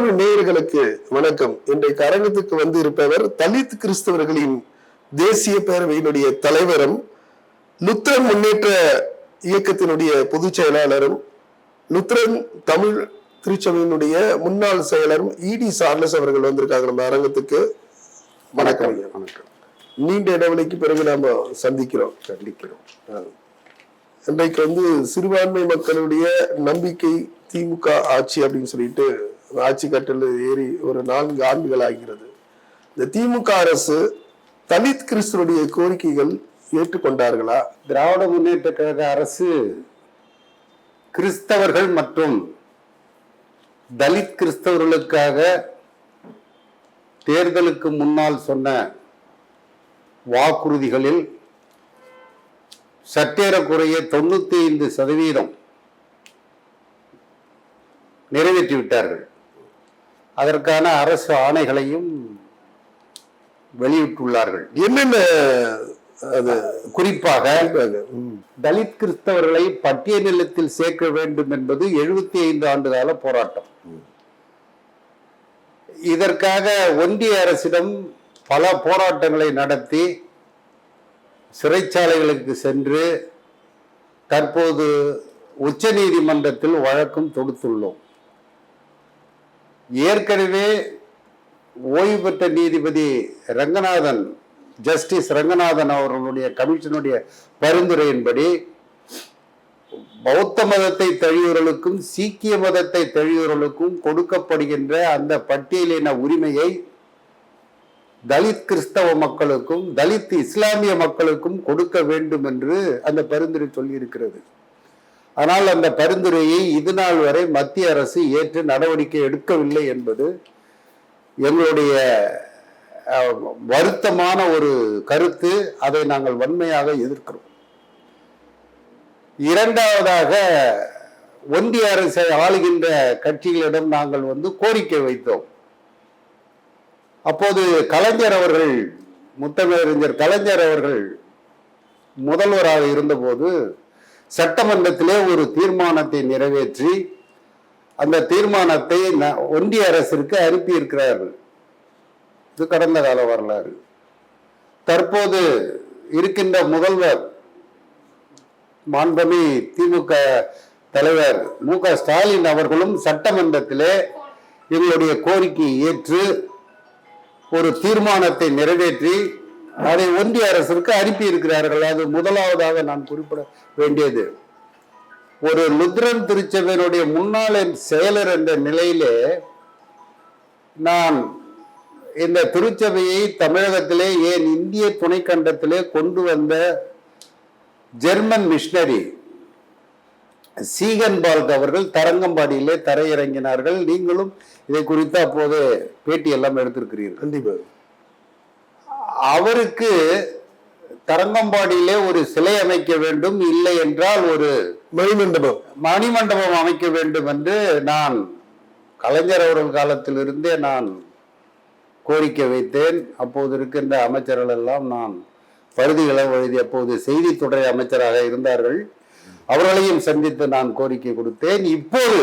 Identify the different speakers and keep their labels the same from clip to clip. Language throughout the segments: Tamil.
Speaker 1: நேயர்களுக்கு வணக்கம். இன்றைக்கு அரங்கத்துக்கு வந்து இருப்பவர் தலித் கிறிஸ்தவர்களின் தேசிய பேரவையினுடைய தலைவரும் லுத்ரன் முன்னேற்ற இயக்கத்தினுடைய பொதுச் செயலாளரும் லுத்ரன் தமிழ் திருச்சபையினுடைய முன்னாள் செயலரும் இடி சார்லஸ் அவர்கள் வந்திருக்காங்க நம்ம அரங்கத்துக்கு. வணக்கம். ஐயா.
Speaker 2: வணக்கம்.
Speaker 1: நீண்ட இடைவெளிக்கு பிறகு நாம சந்திக்கிறோம்.
Speaker 2: கண்டிக்கிறோம்
Speaker 1: இன்றைக்கு வந்து சிறுபான்மை மக்களுடைய நம்பிக்கை திமுக ஆட்சி அப்படின்னு சொல்லிட்டு ஆட்சி கட்டில் ஏறி ஒரு நான்கு ஆண்டுகள் ஆகிறது இந்த திமுக அரசு தலித் கிறிஸ்துவனுடைய கோரிக்கைகள் ஏற்றுக்கொண்டார்களா?
Speaker 2: திராவிட முன்னேற்ற கழக அரசு கிறிஸ்தவர்கள் மற்றும் தலித் கிறிஸ்தவர்களுக்காக தேர்தலுக்கு முன்னால் சொன்ன வாக்குறுதிகளில் சற்றேறக்குறைய தொண்ணூத்தி ஐந்து சதவீதம் நிறைவேற்றிவிட்டார்கள். அதற்கான அரசு ஆணைகளையும் வெளியிட்டுள்ளார்கள்.
Speaker 1: என்னென்ன அது
Speaker 2: குறிப்பாக தலித் கிறிஸ்தவர்களை பட்டியலில் சேர்க்க வேண்டும் என்பது எழுபத்தி ஐந்து ஆண்டு கால போராட்டம். இதற்காக ஒன்றிய அரசிடம் பல போராட்டங்களை நடத்தி சிறைச்சாலைகளுக்கு சென்று தற்போது உச்சநீதிமன்றத்தில் வழக்கும் தொடுத்துள்ளோம். ஏற்கனவே ஓய்வு பெற்ற நீதிபதி ரங்கநாதன் ஜஸ்டிஸ் ரங்கநாதன் அவர்களுடைய கமிஷனுடைய பரிந்துரையின்படி பௌத்த மதத்தை தழியூர்களுக்கும் சீக்கிய மதத்தை தழியூர்களுக்கும் கொடுக்கப்படுகின்ற அந்த பட்டியலின உரிமையை தலித் கிறிஸ்தவ மக்களுக்கும் தலித் இஸ்லாமிய மக்களுக்கும் கொடுக்க வேண்டும் என்று அந்த பரிந்துரை சொல்லியிருக்கிறது. ஆனால் அந்த பரிந்துரையை இது நாள் வரை மத்திய அரசு ஏற்று நடவடிக்கை எடுக்கவில்லை என்பது எங்களுடைய வருத்தமான ஒரு கருத்து. அதை நாங்கள் வன்மையாக எதிர்க்கிறோம். இரண்டாவதாக ஒன்றிய அரசை ஆளுகின்ற கட்சிகளிடம் நாங்கள் வந்து கோரிக்கை வைத்தோம். அப்போது கலைஞர் அவர்கள் முத்தமிழறிஞர் கலைஞர் அவர்கள் முதல்வராக இருந்தபோது சட்டமன்றத்திலே ஒரு தீர்மானத்தை நிறைவேற்றி அந்த தீர்மானத்தை ந- ஒன்றிய அரசிற்கு அனுப்பியிருக்கிறார்கள். இது கடந்த கால வரலாறு. தற்போது இருக்கின்ற முதல்வர் மாண்பமி திமுக தலைவர் மு க ஸ்டாலின் அவர்களும் சட்டமன்றத்திலே எங்களுடைய கோரிக்கையை ஏற்று ஒரு தீர்மானத்தை நிறைவேற்றி அதை ஒன்றிய அரசிற்கு அனுப்பி இருக்கிறார்கள். அது முதலாவதாக நான் குறிப்பிட வேண்டியது. ஒரு லுத்ரன் திருச்சபையினுடைய முன்னாள் செயலர் என்ற நிலையிலே நான் இந்த திருச்சபையை தமிழகத்திலே ஏன் இந்திய துணைக்கண்டத்திலே கொண்டு வந்த ஜெர்மன் மிஷினரி சீகன் பால்க் அவர்கள் தரங்கம்பாடியிலே தரையிறங்கினார்கள். நீங்களும் இதை குறித்து அப்போது பேட்டி எல்லாம் எடுத்திருக்கிறீர்கள்.
Speaker 1: கண்டிப்பாக.
Speaker 2: அவருக்கு தரங்கம்பாடியிலே ஒரு சிலை அமைக்க வேண்டும் இல்லை என்றால் ஒரு
Speaker 1: மணிமண்டபம்.
Speaker 2: மணிமண்டபம் அமைக்க வேண்டும் என்று நான் கலைஞர் அவர்கள் காலத்திலிருந்தே நான் கோரிக்கை வைத்தேன். அப்போது இருக்கின்ற அமைச்சர்கள் எல்லாம் நான் பருதிகளை எழுதி அப்போது செய்தித்துறை அமைச்சராக இருந்தார்கள். அவர்களையும் சந்தித்து நான் கோரிக்கை கொடுத்தேன். இப்போது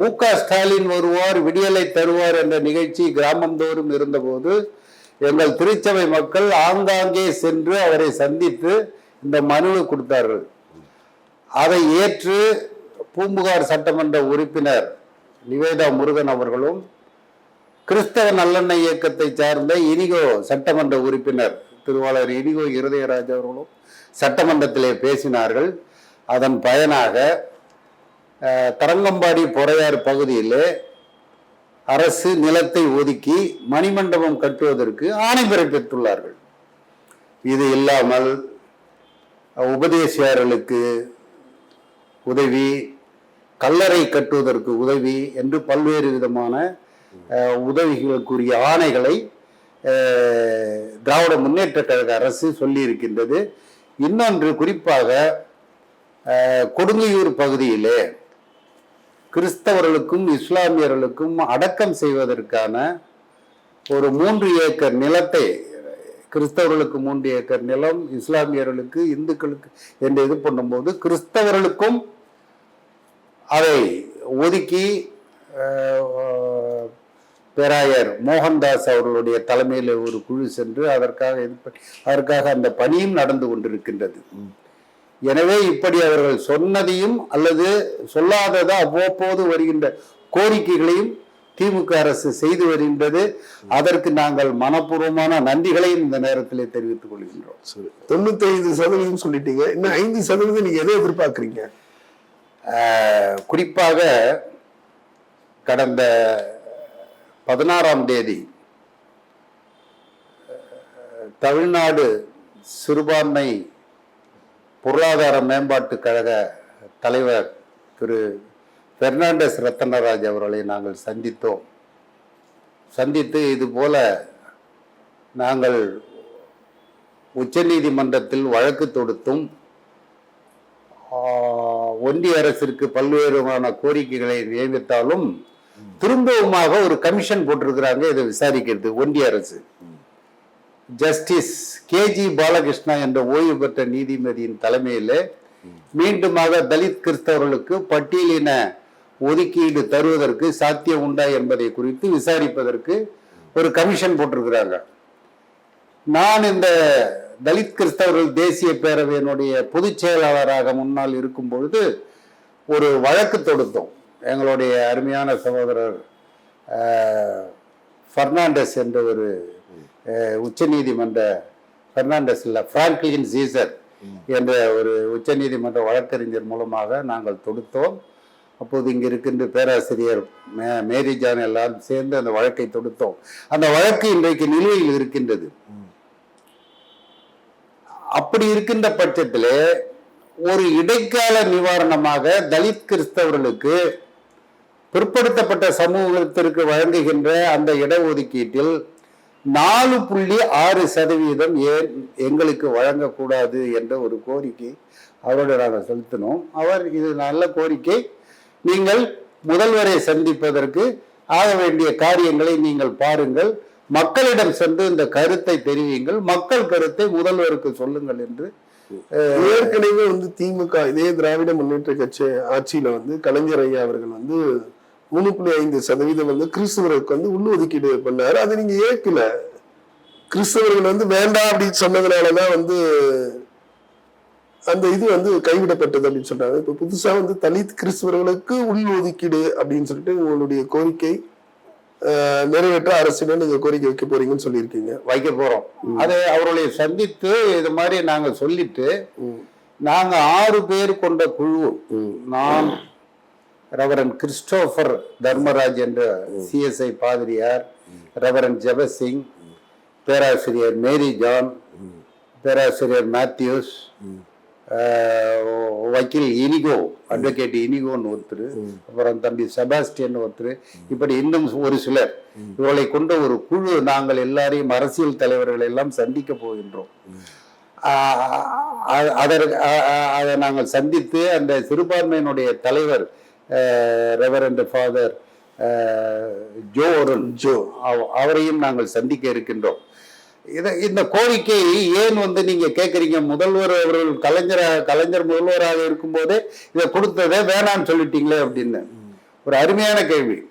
Speaker 2: மு க ஸ்டாலின் வருவார் விடியலை தருவார் என்ற நிகழ்ச்சி கிராமந்தோறும் இருந்தபோது எங்கள் திருச்சபை மக்கள் ஆங்காங்கே சென்று அவரை சந்தித்து இந்த மனுவை கொடுத்தார்கள். அதை ஏற்று பூம்புகார் சட்டமன்ற உறுப்பினர் நிவேதா முருகன் அவர்களும் கிறிஸ்தவ நல்லெண்ணெய் இயக்கத்தை சார்ந்த இனிகோ சட்டமன்ற உறுப்பினர் திருவாளர் இனிகோ இருதயராஜ் அவர்களும் சட்டமன்றத்திலே பேசினார்கள். அதன் பயனாக தரங்கம்பாடி பொறையார் பகுதியிலே அரசு நிலத்தை ஒதுக்கி மணிமண்டபம் கட்டுவதற்கு ஆணை பிறப்பித்துள்ளார்கள் இது இல்லாமல் உபதேசியார்களுக்கு உதவி கல்லறை கட்டுவதற்கு உதவி என்று பல்வேறு விதமான உதவிகளுக்குரிய ஆணைகளை திராவிட முன்னேற்ற கழக அரசு சொல்லியிருக்கின்றது. இன்னொன்று குறிப்பாக கொடுங்கையூர் பகுதியிலே கிறிஸ்தவர்களுக்கும் இஸ்லாமியர்களுக்கும் அடக்கம் செய்வதற்கான ஒரு மூன்று ஏக்கர் நிலத்தை கிறிஸ்தவர்களுக்கு மூன்று ஏக்கர் நிலம் இஸ்லாமியர்களுக்கு இந்துக்களுக்கு என்று இது பண்ணும்போது கிறிஸ்தவர்களுக்கும் அதை ஒதுக்கி பேராயர் மோகன்தாஸ் அவர்களுடைய தலைமையில் ஒரு குழு சென்று அதற்காக இது பண்ணி- அதற்காக அந்த பணியும் நடந்து கொண்டிருக்கின்றது. எனவே இப்படி அவர்கள் சொன்னதையும் அல்லது சொல்லாததா அவ்வப்போது வருகின்ற கோரிக்கைகளையும் திமுக அரசு செய்து வருகின்றது. அதற்கு நாங்கள் மனப்பூர்வமான நன்றிகளையும் இந்த நேரத்திலே தெரிவித்துக் கொள்கின்றோம்.
Speaker 1: சரி. தொண்ணூத்தி ஐந்து சதவீதம் சொல்லிட்டீங்க. இன்னும் ஐந்து சதவீதம் நீங்க எதை எதிர்பார்க்கறீங்க?
Speaker 2: குறிப்பாக கடந்த பதினாறாம் தேதி தமிழ்நாடு சிறுபான்மை பொருளாதார மேம்பாட்டு கழக தலைவர் திரு பெர்னாண்டஸ் ரத்தனராஜ் அவர்களை நாங்கள் சந்தித்தோம். சந்தித்து இது போல நாங்கள் உச்சநீதிமன்றத்தில் வழக்கு தொடுத்தும் ஒன்றிய அரசிற்கு பல்வேறுமான கோரிக்கைகளை நியமித்தாலும் திரும்பவுமாக ஒரு கமிஷன் போட்டிருக்கிறாங்க இதை விசாரிக்கிறது ஒன்றிய அரசு. ஜஸ்டிஸ் கேஜி பாலகிருஷ்ணா என்ற ஓய்வு பெற்ற நீதிபதியின் தலைமையில் மீண்டுமாக தலித் கிறிஸ்தவர்களுக்கு பட்டியலின ஒதுக்கீடு தருவதற்கு சாத்தியம் உண்டா என்பதை குறித்து விசாரிப்பதற்கு ஒரு கமிஷன் போட்டிருக்கிறாங்க. நான் இந்த தலித் கிறிஸ்தவர்கள் தேசிய பேரவையினுடைய பொதுச் செயலாளராக முன்னால் இருக்கும் பொழுது ஒரு வழக்கு தொடுத்தோம். எங்களுடைய அருமையான சகோதரர் ஃபர்னாண்டஸ் என்ற ஒரு உச்சநீதிமன்ற பெர்னாண்டஸ் இல்லை பிராங்க்லின் சீசர் என்ற ஒரு உச்சநீதிமன்ற வழக்கறிஞர் மூலமாக நாங்கள் தொடுத்தோம். அப்போது இங்கே இருக்கின்ற பேராசிரியர் மே- மேரி ஜான் எல்லாரும் சேர்ந்து அந்த வழக்கை தொடுத்தோம். அந்த வழக்கு இன்றைக்கு நிலுவையில் இருக்கின்றது. அப்படி இருக்கின்ற பட்சத்திலே ஒரு இடைக்கால நிவாரணமாக தலித் கிறிஸ்தவர்களுக்கு பிற்படுத்தப்பட்ட சமூகத்திற்கு வழங்குகின்ற அந்த இடஒதுக்கீட்டில் நாலு புள்ளி ஆறு சதவீதம் ஏன் எங்களுக்கு வழங்கக்கூடாது என்ற ஒரு கோரிக்கை அவரோட நாங்கள் செலுத்தினோம். அவர் இது நல்ல கோரிக்கை. நீங்கள் முதல்வரை சந்திப்பதற்கு ஆக வேண்டிய காரியங்களை நீங்கள் பாருங்கள். மக்களிடம் சென்று இந்த கருத்தை தெரிவியுங்கள். மக்கள் கருத்தை முதல்வருக்கு சொல்லுங்கள் என்று
Speaker 1: ஏற்கனவே வந்து திமுக இதே திராவிட முன்னேற்ற கட்சி ஆட்சியில வந்து கலைஞர் ஐயா அவர்கள் வந்து மூணு புள்ளி ஐந்து சதவீதம் வந்து கிறிஸ்தவருக்கு வந்து உள்ளொதுக்கீடு பண்ணாரு. அதை நீங்க ஏற்கல. கிறிஸ்தவர்கள் வந்து வேண்டாம் அப்படின்னு சொன்னதுனாலதான் வந்து அந்த இது வந்து கைவிடப்பட்டது அப்படின்னு சொல்றாங்க. இப்ப புதுசா வந்து தலித் கிறிஸ்தவர்களுக்கு உள் ஒதுக்கீடு அப்படின்னு சொல்லிட்டு உங்களுடைய கோரிக்கை நிறைவேற்ற அரசிடம் நீங்க கோரிக்கை வைக்க போறீங்கன்னு சொல்லியிருக்கீங்க.
Speaker 2: வைக்க போறோம். அதை அவர்களை சந்தித்து இது மாதிரி நாங்க சொல்லிட்டு நாங்க ஆறு பேர் கொண்ட குழு. நான் ரெவரன் கிறிஸ்டோபர் தர்மராஜ் என்ற சிஎஸ்ஐ பாதிரியார் ரெவரன் ஜெபசிங் பேராசிரியர் மேரி ஜான் பேராசிரியர் மேத்யூஸ் வக்கீல் இனிகோ அட்வொகேட் இனிகோன்னு ஒருத்தர் அப்புறம் தம்பி செபாஸ்டியன் ஒருத்தர் இப்படி இன்னும் ஒரு சிலர். இவர்களை கொண்ட ஒரு குழு நாங்கள் எல்லாரையும் அரசியல் தலைவர்கள் எல்லாம் சந்திக்க போகின்றோம். அதற்கு அதை நாங்கள் சந்தித்து அந்த சிறுபான்மையினுடைய தலைவர் reverend father Joe Arun
Speaker 1: Joe
Speaker 2: அவ- அவரையும் நாங்கள் சந்திக்க இருக்கின்றோம். இதை இந்த கோரிக்கை ஏன் வந்து நீங்க கேட்குறீங்க முதல்வர் அவர்கள் கலைஞர் கலைஞர் முதல்வராக இருக்கும்போதே இதை கொடுத்ததே வேணாம்னு சொல்லிட்டீங்களே அப்படின்னு. ஒரு அருமையான கேள்வி.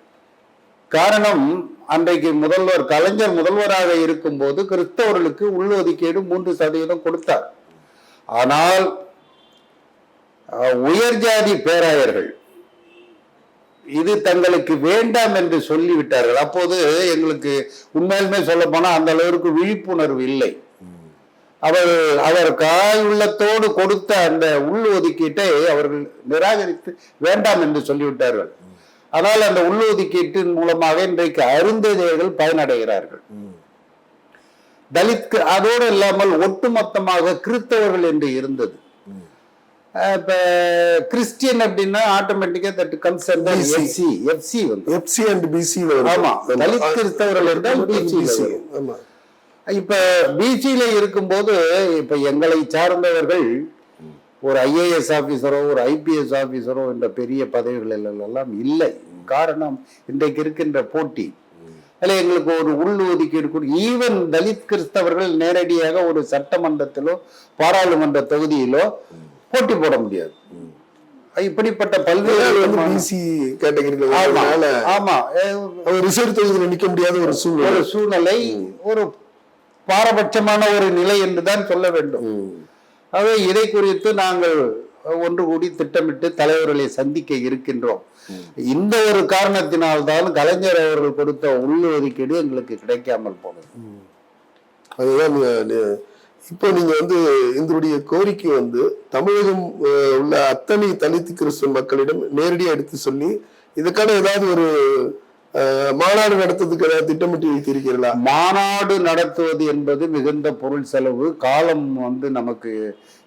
Speaker 2: காரணம் அன்றைக்கு முதல்வர் கலைஞர் முதல்வராக இருக்கும்போது கிறிஸ்தவர்களுக்கு உள்ளொதுக்கீடு மூன்று சதவீதம் கொடுத்தார். ஆனால் உயர்ஜாதி பேராயர்கள் இது தங்களுக்கு வேண்டாம் என்று சொல்லிவிட்டார்கள். அப்போது எங்களுக்கு உண்மையிலுமே சொல்ல போனா அந்த அளவிற்கு விழிப்புணர்வு இல்லை. அவர் அவர் காய் உள்ளத்தோடு கொடுத்த அந்த உள் ஒதுக்கீட்டை அவர்கள் நிராகரித்து வேண்டாம் என்று சொல்லிவிட்டார்கள். ஆனால் அந்த உள் ஒதுக்கீட்டின் மூலமாக இன்றைக்கு அருந்ததியர்கள் பயனடைகிறார்கள். தலித் அதோடு இல்லாமல் ஒட்டுமொத்தமாக கிறித்தவர்கள் என்று இருந்தது. இப்ப கிறிஸ்டியன் அப்படின்னா ஆட்டோமேட்டிக்கா that comes
Speaker 1: BC.
Speaker 2: FC FC வந்து.
Speaker 1: எஃப்சி அண்ட் பிசி
Speaker 2: ஆமா, தலித் கிறிஸ்தவர்கள் என்றால் BC ல வரும்.
Speaker 1: ஆமா.
Speaker 2: இப்ப பிசியில இருக்கும்போது இப்ப எங்களை சார்ந்தவர்கள் ஒரு ஐஏஎஸ் ஆபீசரோ ஒரு ஐபிஎஸ் ஆபீசரோ என்ற பெரிய பதவிகளில் எல்லாம் இல்லை. காரணம் இன்றைக்கு இருக்கின்ற போட்டி. அதில் எங்களுக்கு ஒரு உள் ஒதுக்கீடு கொடு ஈவன் தலித் கிறிஸ்தவர்கள் நேரடியாக ஒரு சட்டமன்றத்திலோ பாராளுமன்ற தொகுதியிலோ போட்டி போட முடியாது. இப்படிப்பட்ட பல்வேறு
Speaker 1: பிசி கேட்டகரியில
Speaker 2: ஆமா
Speaker 1: ரிசர்வ் தொகுதியில் நிக்க முடியாத ஒரு சூழ்நிலை.
Speaker 2: ஒரு சூழ்நிலை ஒரு பாரபட்சமான ஒரு நிலை என்றுதான் சொல்ல வேண்டும். ஆகவே இதை குறித்து நாங்கள் ஒன்று கூடி திட்டமிட்டு தலைவர்களை சந்திக்க இருக்கின்றோம். இந்த ஒரு காரணத்தினால்தான் கலைஞர் அவர்கள் கொடுத்த உள்ளொதுக்கீடு எங்களுக்கு கிடைக்காமல் போனது.
Speaker 1: அதுதான் இப்போ நீங்க வந்து இதனுடைய கோரிக்கை வந்து தமிழகம் உள்ள அத்தனை தலித்து கிறிஸ்துவ மக்களிடம் நேரடியா எடுத்து சொல்லி இதுக்கான ஏதாவது ஒரு மாநாடு நடத்துறதுக்கு ஏதாவது திட்டமிட்டு வைத்திருக்கிறீர்களா?
Speaker 2: மாநாடு நடத்துவது என்பது மிகுந்த பொருள் செலவு. காலம் வந்து நமக்கு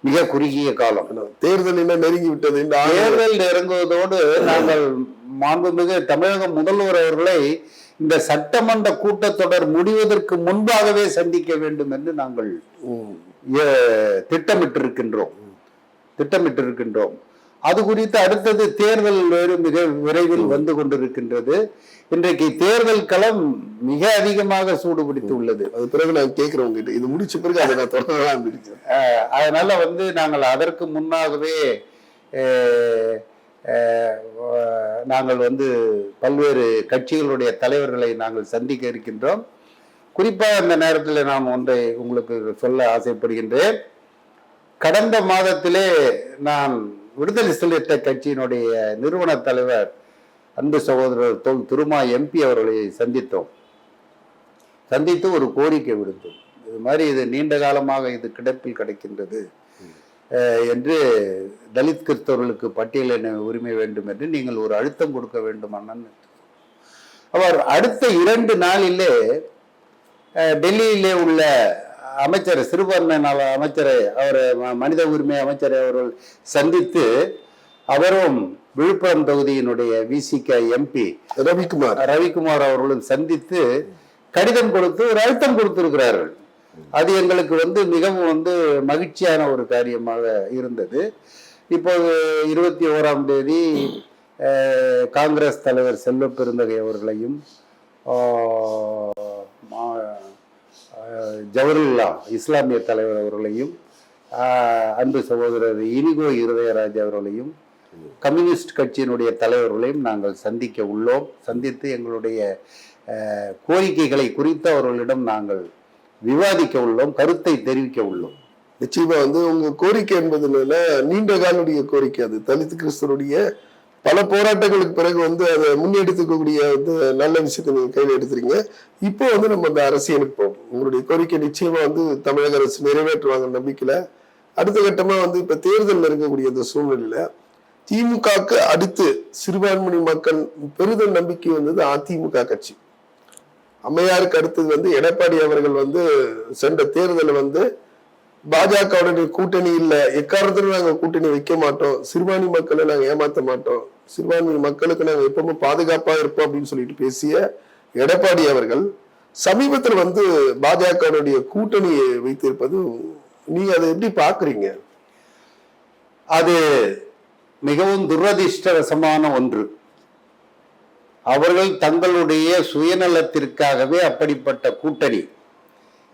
Speaker 2: மிக குறுகிய காலம்.
Speaker 1: தேர்தல் என்ன நெருங்கி விட்டது? இந்த
Speaker 2: தேர்தல் நெருங்குவதோடு நாங்கள் மாண்புமிகு தமிழக முதல்வர் அவர்களை இந்த சட்டமன்ற கூட்டத்தொடர் முடிவதற்கு முன்பாகவே சந்திக்க வேண்டும் என்று நாங்கள் திட்டமிட்டிருக்கின்றோம். திட்டமிட்டிருக்கின்றோம். அது குறித்து அடுத்தது தேர்தல் மிக விரைவில் வந்து கொண்டிருக்கின்றது. இன்றைக்கு தேர்தல் களம் மிக அதிகமாக சூடுபிடித்து உள்ளது.
Speaker 1: அது பிறகு நான் கேட்கிறேன் உங்ககிட்ட. இது முடிச்ச பிறகு அதை நான் தொடரலாம்
Speaker 2: அதனால வந்து நாங்கள் அதற்கு முன்னாகவே நாங்கள் வந்து பல்வேறு கட்சிகளுடைய தலைவர்களை நாங்கள் சந்திக்க இருக்கின்றோம். குறிப்பாக இந்த நேரத்தில் நான் ஒன்றை உங்களுக்கு சொல்ல ஆசைப்படுகின்றேன். கடந்த மாதத்திலே நான் விடுதலை சிறுத்தை கட்சியினுடைய நிறுவன தலைவர் அன்பு சகோதரர் தொல் திருமா எம்பி அவர்களை சந்தித்தோம். சந்தித்து ஒரு கோரிக்கை விடுத்தோம். இது மாதிரி இது நீண்ட காலமாக இது கிடப்பில் கிடைக்கின்றது. என்று தலித் கிறிஸ்தவர்களுக்கு பட்டியலின உரிமை வேண்டும் என்று நீங்கள் ஒரு அழுத்தம் கொடுக்க வேண்டும் அண்ணன். அவர் அடுத்த இரண்டு நாளிலே டெல்லியிலே உள்ள அமைச்சர் சிறுபான்மை நல அமைச்சரை அவர் மனித உரிமை அமைச்சரை அவர்கள் சந்தித்து அவரும் விழுப்புரம் தொகுதியினுடைய விசிக எம்பி
Speaker 1: ரவிக்குமார்.
Speaker 2: ரவிக்குமார் அவர்களும் சந்தித்து கடிதம் கொடுத்து ஒரு அழுத்தம் கொடுத்திருக்கிறார்கள். அது எங்களுக்கு வந்து மிகவும் வந்து மகிழ்ச்சியான ஒரு காரியமாக இருந்தது. இப்போது இருபத்தி ஓராம் தேதி காங்கிரஸ் தலைவர் செல்வ பெருந்தகை அவர்களையும் ஜவஹர்லா இஸ்லாமிய தலைவர் அவர்களையும் அன்பு சகோதரர் இனிகோ இருதயராஜ் அவர்களையும் கம்யூனிஸ்ட் கட்சியினுடைய தலைவர்களையும் நாங்கள் சந்திக்க உள்ளோம். சந்தித்து எங்களுடைய கோரிக்கைகளை குறித்து அவர்களிடம் நாங்கள் விவாதிக்க உள்ளோம் கருத்தை தெரிவிக்க உள்ளோம்.
Speaker 1: நிச்சயமா வந்து உங்க கோரிக்கை என்பது என்னன்னா நீண்ட காலுடைய கோரிக்கை அது. தலித் கிறிஸ்தனுடைய பல போராட்டங்களுக்கு பிறகு வந்து அதை முன்னெடுத்துக்கக்கூடிய வந்து நல்ல விஷயத்தை நீங்க கையில் எடுத்துறீங்க. இப்போ வந்து நம்ம அந்த அரசியலுக்கு போவோம். உங்களுடைய கோரிக்கை நிச்சயமா வந்து தமிழக அரசு நிறைவேற்றுவாங்க நம்பிக்கையில அடுத்த கட்டமா வந்து இப்ப தேர்தல் இருக்கக்கூடிய இந்த சூழ்நிலையில திமுகக்கு அடுத்து சிறுபான்மை மக்கள் பெரிதும் நம்பிக்கை வந்தது அதிமுக கட்சி. அம்மையாருக்கு அடுத்தது வந்து எடப்பாடி அவர்கள் வந்து சென்ற தேர்தலில் வந்து பாஜகவுடைய கூட்டணி இல்லை. எக்காரணத்திலும் நாங்கள் கூட்டணி வைக்க மாட்டோம்? சிறுபான்மை மக்களை நாங்கள் ஏமாத்த மாட்டோம். சிறுபான்மை மக்களுக்கு நாங்கள் எப்பவுமே பாதுகாப்பாக இருப்போம் அப்படின்னு சொல்லிட்டு பேசிய எடப்பாடி அவர்கள் சமீபத்தில் வந்து பாஜகவுடைய கூட்டணியை வைத்திருப்பது நீ அதை எப்படி பார்க்குறீங்க?
Speaker 2: அது மிகவும் துரதிருஷ்டவசமான ஒன்று. அவர்கள் தங்களுடைய சுயநலத்திற்காகவே அப்படிப்பட்ட கூட்டணி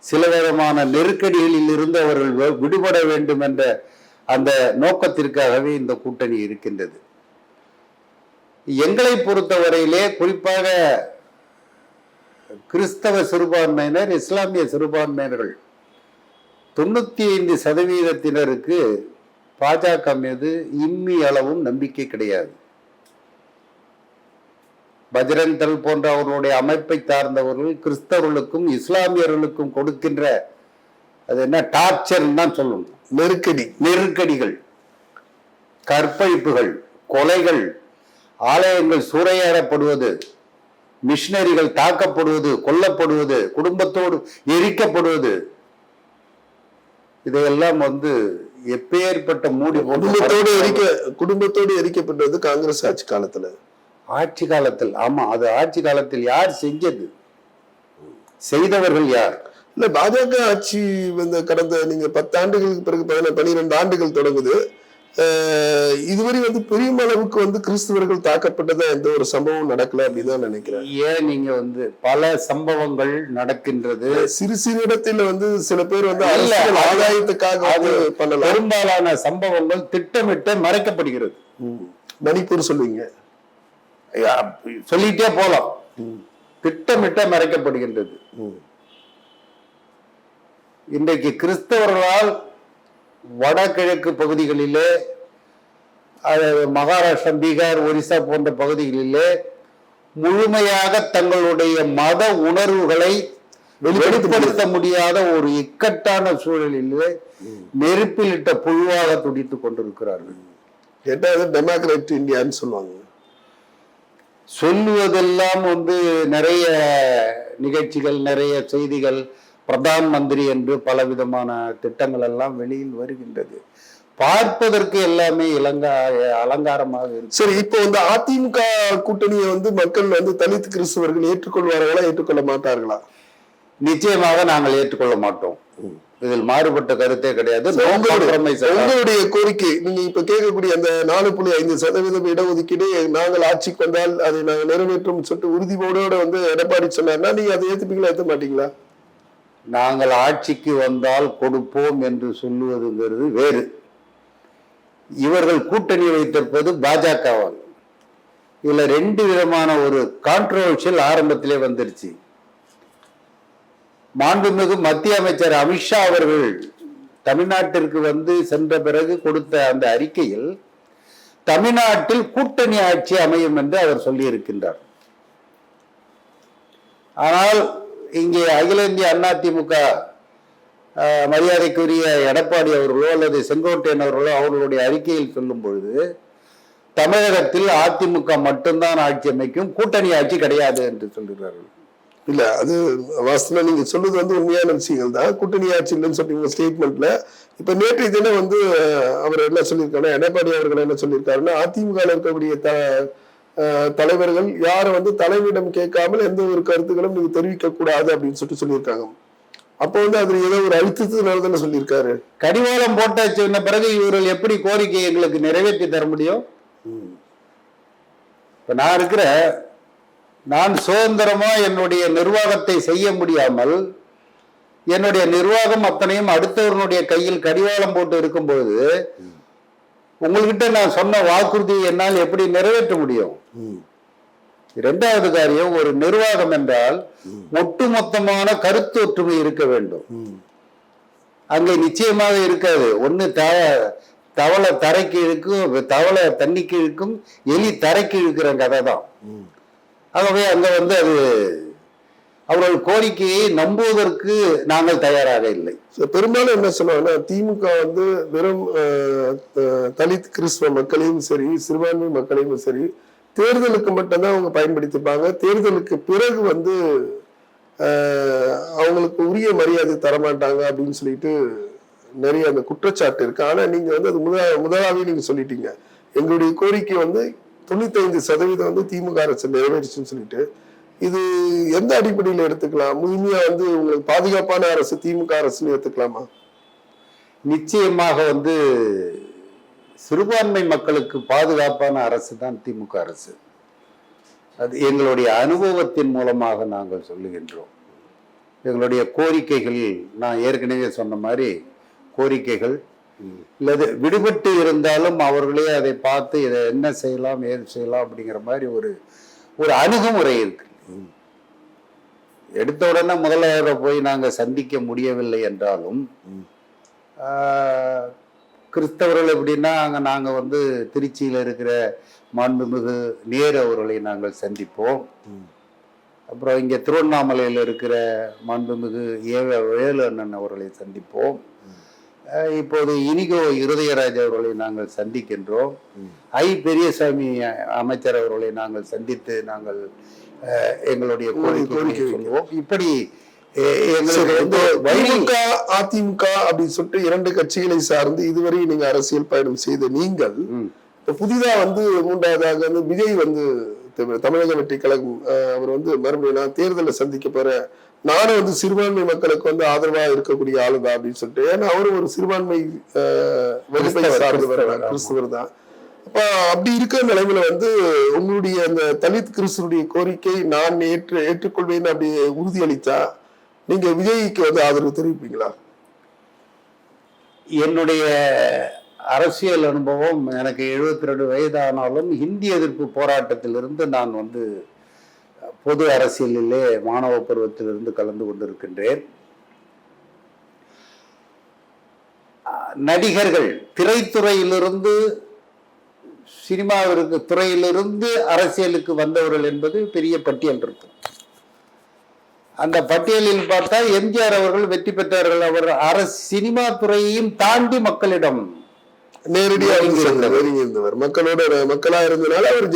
Speaker 2: சில விதமான நெருக்கடிகளில் இருந்து அவர்கள் விடுபட வேண்டும் என்ற அந்த நோக்கத்திற்காகவே இந்த கூட்டணி இருக்கின்றது. எங்களை பொறுத்தவரையிலே குறிப்பாக கிறிஸ்தவ சிறுபான்மையினர் இஸ்லாமிய சிறுபான்மையினர்கள் தொண்ணூத்தி ஐந்து சதவீதத்தினருக்கு பாஜக மீது இம்மி அளவும் நம்பிக்கை கிடையாது. பஜரங் தள் போன்ற அவர்களுடைய அமைப்பை சார்ந்தவர்கள் கிறிஸ்தவர்களுக்கும் இஸ்லாமியர்களுக்கும் கொடுக்கின்ற அது என்ன டார்ச்சர் தான் சொல்லணும்.
Speaker 1: நெருக்கடி
Speaker 2: நெருக்கடிகள் கற்பழிப்புகள் கொலைகள் ஆலயங்கள் சூறையாடப்படுவது மிஷினரிகள் தாக்கப்படுவது கொல்லப்படுவது குடும்பத்தோடு எரிக்கப்படுவது இதையெல்லாம் வந்து எப்பேற்பட்ட மூடி
Speaker 1: குடும்பத்தோடு எரிக்க குடும்பத்தோடு எரிக்கப்பட்டது காங்கிரஸ் ஆட்சி காலத்துல.
Speaker 2: ஆட்சி காலத்தில் ஆமா அது ஆட்சி காலத்தில் யார் செஞ்சது? செய்தவர்கள் யார்?
Speaker 1: இல்ல பாஜக ஆட்சி வந்து கடந்த நீங்க பத்து ஆண்டுகளுக்கு பிறகு பன்னிரெண்டு ஆண்டுகள் தொடங்குது. இதுவரை வந்து பெரிய அளவுக்கு வந்து கிறிஸ்தவர்கள் தாக்கப்பட்டதா எந்த ஒரு சம்பவம் நடக்கல அப்படின்னு தான் நினைக்கிறேன்.
Speaker 2: ஏன் நீங்க வந்து பல சம்பவங்கள் நடக்கின்றது?
Speaker 1: சிறு சிறு இடத்துல வந்து சில பேர் வந்து
Speaker 2: அது-
Speaker 1: ஆதாயத்துக்காக பண்ணலாம்.
Speaker 2: பெரும்பாலான சம்பவங்கள் திட்டமிட்டு மறைக்கப்படுகிறது.
Speaker 1: மணிப்பூர் சொல்லுவீங்க.
Speaker 2: சொல்லிட்டே போலாம். திட்டமிட்ட மறைக்கப்படுகின்றது. இன்றைக்கு கிறிஸ்தவர்களால் வடகிழக்கு பகுதிகளிலே அதாவது மகாராஷ்டிரம் பீகார் ஒரிசா போன்ற பகுதிகளிலே முழுமையாக தங்களுடைய மத உணர்வுகளை வெளிப்படுத்த முடியாத ஒரு இக்கட்டான சூழலிலே நெருப்பிலிட்ட புழுவாக துடித்துக் கொண்டிருக்கிறார்கள்.
Speaker 1: கேட்டா டெமோக்ராட் இந்தியான்னு சொல்லுவாங்க.
Speaker 2: சொல்லுவதெல்லாம் வந்து நிறைய நிகழ்ச்சிகள் நிறைய செய்திகள் பிரதான் மந்திரி என்று பலவிதமான திட்டங்கள் எல்லாம் வெளியில் வருகின்றது. பார்ப்பதற்கு எல்லாமே இலங்கா அலங்காரமாக இருக்கு.
Speaker 1: சரி இப்போ வந்து அதிமுக கூட்டணியை வந்து மக்கள் வந்து தலித் கிறிஸ்தவர்கள் ஏற்றுக்கொள்வார்களா ஏற்றுக்கொள்ள மாட்டார்களா?
Speaker 2: நிச்சயமாக நாங்கள் ஏற்றுக்கொள்ள மாட்டோம். இதில் மாறுபட்ட கருத்தே கிடையாது.
Speaker 1: உங்களுடைய கோரிக்கை நீங்க இப்ப கேட்கக்கூடிய அந்த நாலு புள்ளி ஐந்து சதவீதம் இடஒதுக்கீடு நாங்கள் ஆட்சிக்கு வந்தால் அதை நாங்கள் நிறைவேற்றும் சொல்லிட்டு உறுதிமொழியோட வந்து எடப்பாடி சொன்னார்னா நீங்க அதை ஏத்துப்பீங்களா ஏத்த மாட்டீங்களா?
Speaker 2: நாங்கள் ஆட்சிக்கு வந்தால் கொடுப்போம் என்று சொல்லுவதுங்கிறது வேறு. இவர்கள் கூட்டணி வைத்திருப்பது பாஜகவால். இதுல ரெண்டு விதமான ஒரு கான்ட்ரவர்ஷியல் ஆரம்பத்திலே வந்துருச்சு. மாண்புமிகு மத்திய அமைச்சர் அமித்ஷா அவர்கள் தமிழ்நாட்டிற்கு வந்து சென்ற பிறகு கொடுத்த அந்த அறிக்கையில் தமிழ்நாட்டில் கூட்டணி ஆட்சி அமையும் என்று அவர் சொல்லியிருக்கின்றார். ஆனால் இங்கே அகில இந்திய அதிமுக மரியாதைக்குரிய எடப்பாடி அவர்களோ அல்லது செங்கோட்டையன் அவர்களோ அவர்களுடைய அறிக்கையில் சொல்லும் பொழுது தமிழகத்தில் அதிமுக மட்டும்தான் ஆட்சி அமைக்கும் கூட்டணி ஆட்சி கிடையாது என்று சொல்கிறார்கள்.
Speaker 1: இல்ல அது வாஸ்தவா நீங்க சொல்றது வந்து உண்மையான விஷயங்கள் தான். கூட்டணி ஆட்சி இல்லைன்னு சொல்றீங்க ஸ்டேட்மெண்ட்ல இப்ப நேற்றைய தினம் வந்து அவர் என்ன சொல்லியிருக்காருன்னா எடப்பாடி அவர்கள் என்ன சொல்லியிருக்காருன்னா அதிமுக இருக்கக்கூடிய த தலைவர்கள் யாரும் வந்து தலைமையிடம் கேட்காமல் எந்த ஒரு கருத்துக்களும் நீங்க தெரிவிக்க கூடாது அப்படின்னு சொல்லிட்டு சொல்லியிருக்காங்க. அப்போ வந்து அதுல ஏதோ ஒரு அழுத்தத்தினால தானே சொல்லியிருக்காரு.
Speaker 2: கடிவாளம் போட்டாச்சு சொன்ன பிறகு இவர்கள் எப்படி கோரிக்கை எங்களுக்கு நிறைவேற்றி தர முடியும்? இப்ப நான் இருக்கிற நான் சுதந்திரமா என்னுடைய நிர்வாகத்தை செய்ய முடியாமல் என்னுடைய நிர்வாகம் அத்தனையும் அடுத்தவர்களுடைய கையில் கடிவாளம் போட்டு இருக்கும்போது உங்கள்கிட்ட நான் சொன்ன வாக்குறுதியை என்னால் எப்படி நிறைவேற்ற முடியும்? இரண்டாவது காரியம் ஒரு நிர்வாகம் என்றால் ஒட்டுமொத்தமான கருத்து ஒற்றுமை இருக்க வேண்டும். அங்கே நிச்சயமாக இருக்காது. ஒண்ணு த தவளை தரைக்கு இழுக்கும் தவளை தண்ணிக்கு இழுக்கும் எலி தரைக்கு இழுக்கிற கதை தான். ஆகவே அங்கே வந்து அது அவர்கள் கோரிக்கையை நம்புவதற்கு நாங்கள் தயாராக இல்லை.
Speaker 1: பெரும்பாலும் என்ன சொல்லுவாங்கன்னா திமுக வந்து வெறும் தலித் கிறிஸ்தவ மக்களையும் சரி சிறுபான்மை மக்களையும் சரி தேர்தலுக்கு மட்டும்தான் அவங்க பயன்படுத்திப்பாங்க. தேர்தலுக்கு பிறகு வந்து அவங்களுக்கு உரிய மரியாதை தரமாட்டாங்க அப்படின்னு சொல்லிட்டு நிறைய அந்த குற்றச்சாட்டு இருக்கு. ஆனா நீங்க வந்து அது முதலா முதலாவே நீங்க சொல்லிட்டீங்க. எங்களுடைய கோரிக்கை வந்து தொண்ணூத்தைந்து சதவீதம் வந்து திமுக அரசு நிறைவேறிச்சுன்னு சொல்லிட்டு இது எந்த அடிப்படையில் எடுத்துக்கலாம்? முழுமையா வந்து உங்களுக்கு பாதுகாப்பான அரசு திமுக அரசுன்னு எடுத்துக்கலாமா?
Speaker 2: நிச்சயமாக வந்து சிறுபான்மை மக்களுக்கு பாதுகாப்பான அரசு தான் திமுக அரசு. அது எங்களுடைய அனுபவத்தின் மூலமாக நாங்கள் சொல்லுகின்றோம். எங்களுடைய கோரிக்கைகள் நான் ஏற்கனவே சொன்ன மாதிரி கோரிக்கைகள் இல்லது விடுபட்டு இருந்தாலும் அவர்களே அதை பார்த்து இதை என்ன செய்யலாம் ஏது செய்யலாம் அப்படிங்கிற மாதிரி ஒரு ஒரு அணுகுமுறை இருக்கு. எடுத்த உடனே முதல்வரை போய் நாங்கள் சந்திக்க முடியவில்லை என்றாலும் கிறிஸ்தவர்கள் எப்படின்னா அங்கே நாங்கள் வந்து திருச்சியில் இருக்கிற மாண்புமிகு நேரு அவர்களை நாங்கள் சந்திப்போம். அப்புறம் இங்கே திருவண்ணாமலையில் இருக்கிற மாண்புமிகு ஏவ வேலு அண்ணன் அவர்களை சந்திப்போம். இப்போது இனிகோ இருதயராஜ் அவர்களை நாங்கள் சந்திக்கின்றோம். ஐ பெரியசாமி அமைச்சர் அவர்களை நாங்கள் சந்தித்து நாங்கள் எங்களுடைய
Speaker 1: கோரிக்கை
Speaker 2: சொல்லுவோம் இப்படி
Speaker 1: திமுக அதிமுக அப்படின்னு சொல்லிட்டு இரண்டு கட்சிகளை சார்ந்து இதுவரை நீங்க அரசியல் பயணம் செய்த நீங்கள் புதிதா வந்து மூன்றாவதாக வந்து விஜய் வந்து தமிழக வெற்றி கழகம் அவர் வந்து மறுபடியும் நான் தேர்தலை சந்திக்க போறேன் நானும் வந்து சிறுபான்மை மக்களுக்கு வந்து ஆதரவா இருக்கக்கூடிய ஆளுதான் அப்படின்னு சொல்லிட்டு ஏன்னா அவரும் ஒரு சிறுபான்மை சார்ந்தவர்
Speaker 2: கிறிஸ்தவர்,
Speaker 1: தான். அப்ப அப்படி இருக்கிற நிலைமையில வந்து உங்களுடைய அந்த தலித் கிறிஸ்துவனுடைய கோரிக்கை நான் ஏற்று ஏற்றுக்கொள்வேன் அப்படி உறுதியளித்தா நீங்க விஜய்க்கு வந்து ஆதரவு தெரிவிப்பீங்களா?
Speaker 2: என்னுடைய அரசியல் அனுபவம் எனக்கு 72 ரெண்டு வயதானாலும் இந்தி எதிர்ப்பு போராட்டத்திலிருந்து நான் வந்து பொது அரசியலிலே மாணவ பருவத்திலிருந்து கலந்து கொண்டிருக்கின்றேன். நடிகர்கள் திரைத்துறையிலிருந்து சினிமாவிற்கு துறையிலிருந்து அரசியலுக்கு வந்தவர்கள் என்பது பெரிய பட்டியல் இருக்கும். அந்த பட்டியலில் பார்த்தா எம்ஜிஆர் அவர்கள் வெற்றி பெற்றவர்கள் அவர் அரசு சினிமா துறையையும் தாண்டி மக்களிடம்
Speaker 1: நேரடியா வந்து
Speaker 2: இருந்தவர்.
Speaker 1: நெருங்கி இருந்தவர். மக்களோட மக்களா இருந்தனால அவர்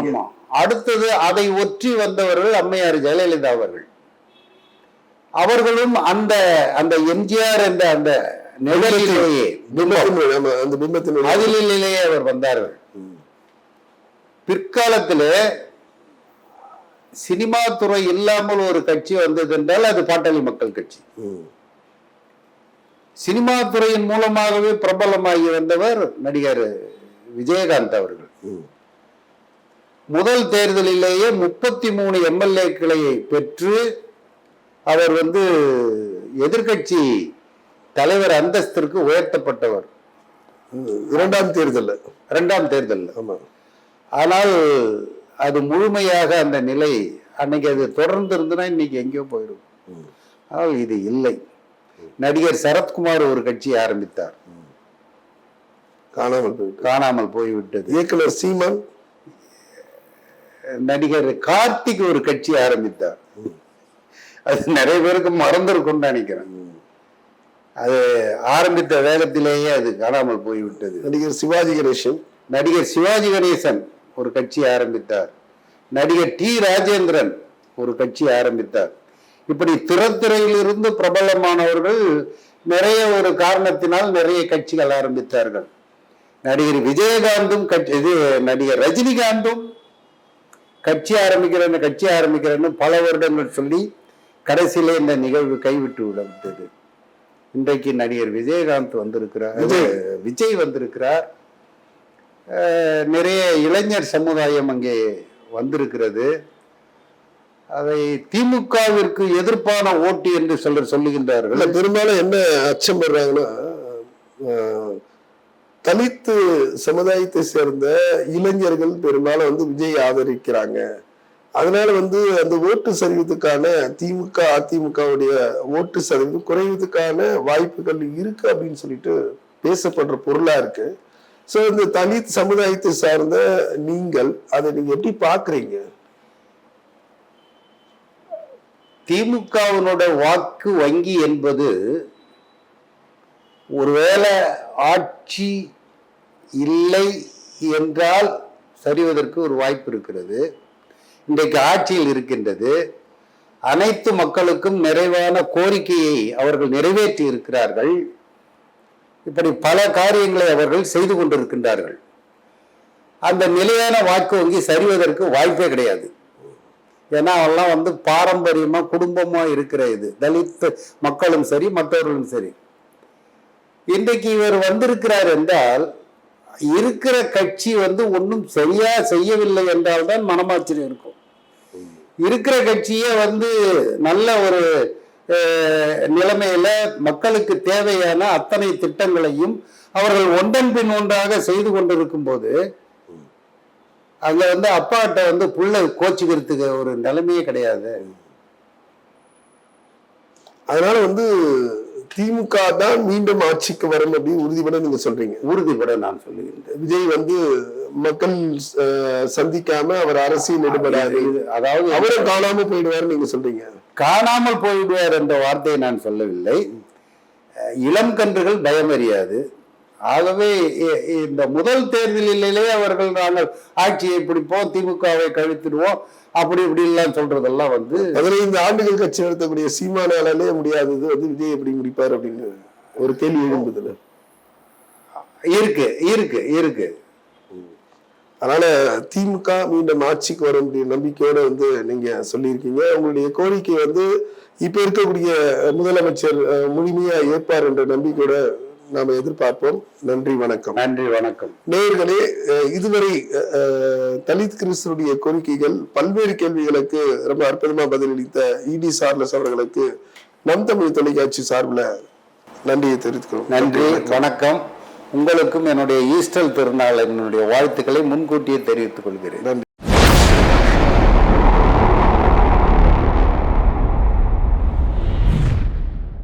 Speaker 2: ஆமா. அடுத்தது அதை ஒற்றி வந்தவர்கள் அம்மையார் ஜெயலலிதா அவர்கள். அவர்களும் அந்த அந்த எம்ஜிஆர் என்ற அந்த நிழலிலேயே அதிலேயே அவர் வந்தார்கள். பிற்காலத்திலே சினிமா துறை இல்லாமல் ஒரு கட்சி வந்தது என்றால் அது பாட்டாளி மக்கள் கட்சி. சினிமா துறையின் மூலமாகவே பிரபலமாகி வந்தவர் நடிகர் விஜயகாந்த் அவர்கள். முதல் தேர்தலிலேயே முப்பத்தி மூணு எம்எல்ஏக்களை பெற்று அவர் வந்து எதிர்க்கட்சி தலைவர் அந்தஸ்திற்கு உயர்த்தப்பட்டவர்.
Speaker 1: இரண்டாம் தேர்தல்ல.
Speaker 2: இரண்டாம் தேர்தலில்.
Speaker 1: ஆமா.
Speaker 2: ஆனால் அது முழுமையாக அந்த நிலை அன்னைக்கு அது தொடர்ந்து இருந்ததுன்னா இன்னைக்கு எங்கேயோ போயிடும். ஆனால் இது இல்லை. நடிகர் சரத்குமார் ஒரு கட்சி ஆரம்பித்தார்.
Speaker 1: காணாமல்
Speaker 2: காணாமல் போய்விட்டது.
Speaker 1: இயக்குனர் சீமான்?
Speaker 2: நடிகர் கார்த்திக் ஒரு கட்சி ஆரம்பித்தார். அது நிறைய பேருக்கு மறந்துருக்கும்னு நினைக்கிறேன். அது ஆரம்பித்த வேகத்திலேயே அது காணாமல் போய்விட்டது.
Speaker 1: நடிகர் சிவாஜி கணேசன்?
Speaker 2: நடிகர் சிவாஜி கணேசன் ஒரு கட்சி ஆரம்பித்தார். நடிகர் டி. ராஜேந்திரன் ஒரு கட்சி ஆரம்பித்தார். இப்படி திறத்துறையிலிருந்து பிரபலமானவர்கள் நிறைய ஒரு காரணத்தினால் நிறைய கட்சிகள் ஆரம்பித்தார்கள். நடிகர் விஜயகாந்தும் கட்சி இது நடிகர் ரஜினிகாந்தும் கட்சி ஆரம்பிக்கிறேன்னு கட்சி ஆரம்பிக்கிறேன்னு பல வருடங்கள் சொல்லி கடைசியிலே இந்த நிகழ்வு கைவிட்டு விடப்பட்டது இன்றைக்கு நடிகர் விஜயகாந்த் வந்திருக்கிறார்
Speaker 1: விஜய்.
Speaker 2: வந்திருக்கிறார். நிறைய இளைஞர் சமுதாயம் அங்கே வந்திருக்கிறது. அதை திமுகவிற்கு எதிர்ப்பான ஓட்டு என்று சிலர் சொல்லுகின்றார்கள்.
Speaker 1: பெரும்பாலும் என்ன அச்சம் படுறாங்கன்னா தலித்து சமுதாயத்தை சேர்ந்த இளைஞர்கள் பெரும்பாலும் வந்து விஜய் ஆதரிக்கிறாங்க. அதனால வந்து அந்த ஓட்டு சரிவதுக்கான திமுக அதிமுகவுடைய ஓட்டு சரிவு குறைவதற்கான வாய்ப்புகள் இருக்கு அப்படின்னு சொல்லிட்டு பேசப்படுற பொருளா இருக்கு. ஸோ இந்த தலித் சமுதாயத்தை சார்ந்த நீங்கள் அதை நீங்க எப்படி பாக்குறீங்க
Speaker 2: திமுகவினோட வாக்கு வங்கி என்பது ஒருவேளை ஆட்சி இல்லை என்றால் சரிவதற்கு ஒரு வாய்ப்பு இருக்கிறது. இன்றைக்கு ஆட்சியில் இருக்கின்றது. அனைத்து மக்களுக்கும் நிறைவான கோரிக்கையை அவர்கள் நிறைவேற்றி இருக்கிறார்கள். இப்படி பல காரியங்களை அவர்கள் செய்து கொண்டிருக்கின்றார்கள். அந்த நிலையான வாக்கு வங்கி சரிவதற்கு வாய்ப்பே கிடையாது. ஏன்னா அவெல்லாம் வந்து பாரம்பரியமா குடும்பமா இருக்கிற இது. தலித் மக்களும் சரி மற்றவர்களும் சரி. இன்றைக்கு இவர் வந்திருக்கிறார் என்றால் இருக்கிற கட்சி வந்து ஒன்றும் சரியா செய்யவில்லை என்றால் தான் மனமாச்சரியம் இருக்கும். இருக்கிற கட்சியே வந்து நல்ல ஒரு நிலைமையில மக்களுக்கு தேவையான அத்தனை திட்டங்களையும் அவர்கள் ஒன்றன் பின் ஒன்றாக செய்து கொண்டிருக்கும் போது அங்க வந்து அப்பாட்ட வந்து புள்ள கோச்சிக்கிறதுக்கு ஒரு நிலைமையே கிடையாது.
Speaker 1: அதனால வந்து திமுக தான் மீண்டும் ஆட்சிக்கு வரும் அப்படின்னு உறுதிபட நீங்க சொல்றீங்க.
Speaker 2: உறுதிபட நான் சொல்லுகின்றேன்.
Speaker 1: விஜய் வந்து மக்கள் சந்திக்காம அவர் அரசியல் ஈடுபடாது
Speaker 2: அதாவது
Speaker 1: அவரும் காணாம போயிடுவாருன்னு நீங்க சொல்றீங்க.
Speaker 2: காணாமல் போய்விடுவார் என்ற வார்த்தையை நான் சொல்லவில்லை. இளம் கன்றுகள் பயமறியாது. ஆகவே இந்த முதல் தேர்தலிலே அவர்கள் நாங்கள் ஆட்சியை பிடிப்போம் திமுகவை கழித்திடுவோம் அப்படி இப்படி எல்லாம் சொல்றதெல்லாம் வந்து
Speaker 1: பதினைந்து ஆண்டுகள் கட்சி நடத்தக்கூடிய சீமானாலே முடியாதது வந்து விஜய் எப்படி முடிப்பார் அப்படின்னு ஒரு கேள்வி எழும்புதுல.
Speaker 2: இருக்கு இருக்கு இருக்கு.
Speaker 1: அதனால திமுக மீண்டும் ஆட்சிக்கு வரும் அப்படின்ற நம்பிக்கையோட வந்து நீங்க சொல்லியிருக்கீங்க. உங்களுடைய கோரிக்கை வந்து இப்ப இருக்கக்கூடிய முதலமைச்சர் முழுமையா ஏற்பார் என்ற நம்பிக்கையோட நாம எதிர்பார்ப்போம். நன்றி வணக்கம்.
Speaker 2: நன்றி வணக்கம்.
Speaker 1: நேயர்களே இதுவரை தலித் கிறிஸ்தனுடைய கோரிக்கைகள் பல்வேறு கேள்விகளுக்கு ரொம்ப அற்புதமா பதிலளித்த இடி சார்லஸ் அவர்களுக்கு நம் தமிழ் தொலைக்காட்சி சார்பில் நன்றியை தெரிவித்துக்கிறோம்
Speaker 2: நன்றி. வணக்கம். உங்களுக்கும் என்னுடைய ஈஸ்டர் திருநாள் என்னுடைய வாழ்த்துக்களை முன்கூட்டியே தெரிவித்துக் கொள்கிறேன்.
Speaker 1: நன்றி.